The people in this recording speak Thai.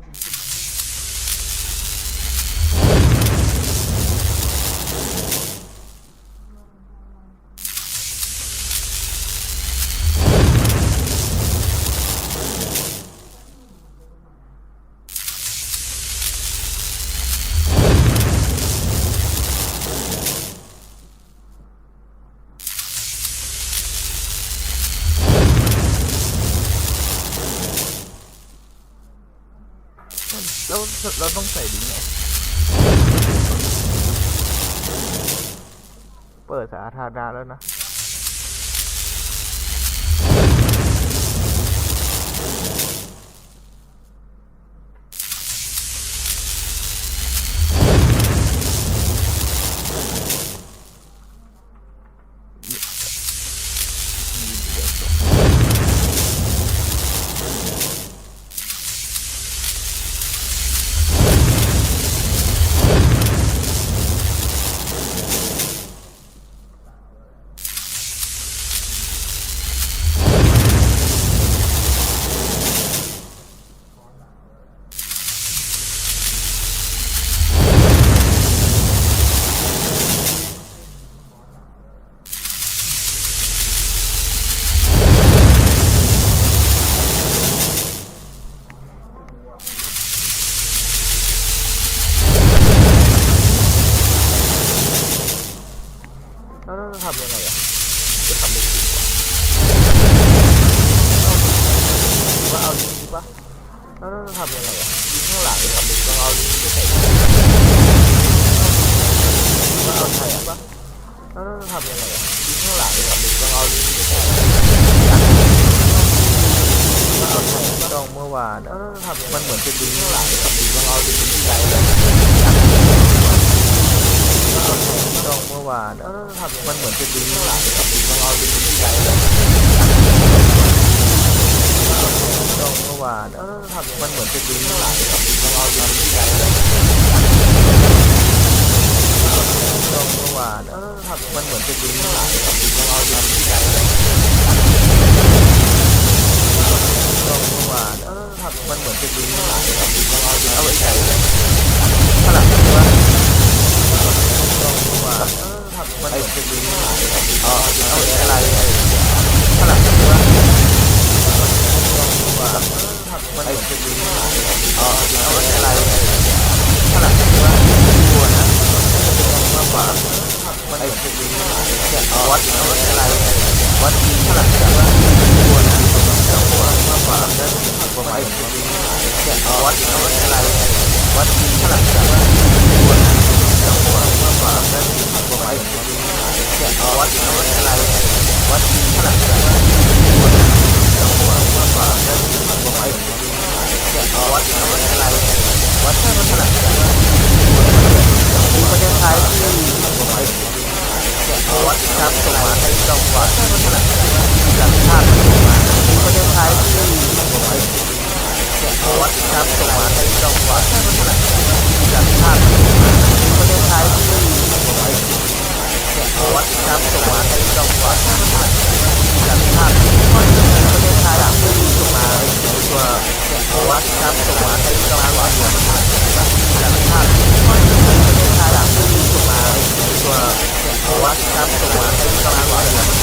program. เราต้องใส่ดิ้งไงเปิดสาธารณะแล้วนะ หวานเออทำมันเหมือนจะดึงหลังกับดึงเราดึงที่ใจจ้องเมื่อวานเออทำมันเหมือนจะดึงหลังกับดึงเราดึงที่ใจจ้องเมื่อวานเออทำมันเหมือนจะดึงหลังกับดึงเราดึงที่ใจจ้องเมื่อวานเออทำมันเหมือนจะดึงหลังกับดึงเราดึงที่ใจต้องเมื่อวานแล้วเราจะทำยังไงมันเหมือนเป็นลิงข้างหลังเอาไปใส่ข้างหลังใช่ปะต้องมื่อวานมันเหมือนเป็นลิงอ๋อเอาอะไรข้างหลังใช่ปะต้องมื่อวานมันเหมือนเป็นลิงอ๋อเอาอะไรข้างหลังใช่ปะบัวนะมากกว่ามันเป็นลิงอ๋อวัดเอาอะไรวัดข้างหลังใช่ปะบั วนะบัวมากกว่านั้นบัวใหม่อ๋อวัดอาอะไรวัดข้างหลังใช่ปะบัวนะบัวมากกว่านั้นบัวใหม่อ๋อวัดเอาอะไรวัดข้างหลังใช่ปะบัวนะบัวมากกว่านั้นบัวใหม่อ๋อวัดอาอะไรวัดข้างหลังใช่ปะบัวประเทศไทยที่บัวใหม่วัดครับส่งมาให้จังหวัดจากชาติ ประเทศไทยที่บัวใหม่วัดครับส่งมาให้จังหวัดจากชาติประเทศไทยที่บัวใหม่วัดครับส่งมาให้จังหวัดจากชาติประเทศไทยที่ส่งมาให้ตัววัดครับส่งมาให้จังหวัดจากชาติประเทศไทยที่ส่งมาให้ตัววัดครับส่งมาให้จังหวัด